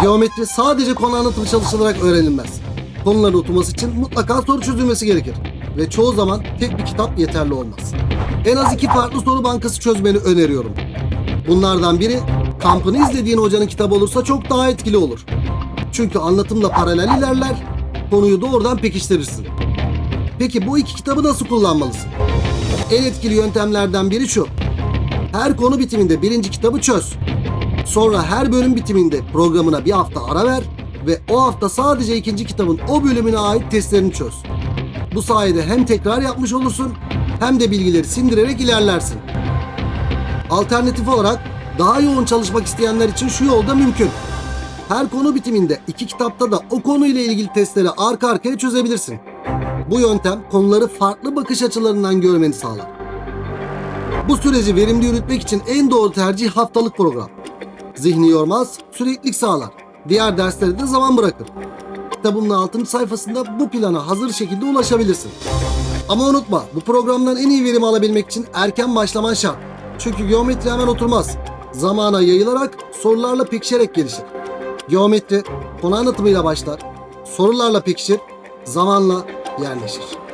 Geometri sadece konu anlatımı çalışılarak öğrenilmez. Konuların oturması için mutlaka soru çözülmesi gerekir. Ve çoğu zaman tek bir kitap yeterli olmaz. En az iki farklı soru bankası çözmeni öneriyorum. Bunlardan biri kampını izlediğin hocanın kitabı olursa çok daha etkili olur. Çünkü anlatımla paralel ilerler, konuyu doğrudan pekiştirirsin. Peki bu iki kitabı nasıl kullanmalısın? En etkili yöntemlerden biri şu. Her konu bitiminde birinci kitabı çöz. Sonra her bölüm bitiminde programına bir hafta ara ver ve o hafta sadece ikinci kitabın o bölümüne ait testlerini çöz. Bu sayede hem tekrar yapmış olursun hem de bilgileri sindirerek ilerlersin. Alternatif olarak daha yoğun çalışmak isteyenler için şu yolda mümkün. Her konu bitiminde iki kitapta da o konuyla ilgili testleri arka arkaya çözebilirsin. Bu yöntem konuları farklı bakış açılarından görmeni sağlar. Bu süreci verimli yürütmek için en doğru tercih haftalık program. Zihni yormaz, süreklilik sağlar. Diğer derslere de zaman bırakır. Kitabımın 6. sayfasında bu plana hazır şekilde ulaşabilirsin. Ama unutma, bu programdan en iyi verimi alabilmek için erken başlaman şart. Çünkü geometri hemen oturmaz. Zamana yayılarak, sorularla pekişerek gelişir. Geometri konu anlatımıyla başlar, sorularla pekişir, zamanla yerleşir.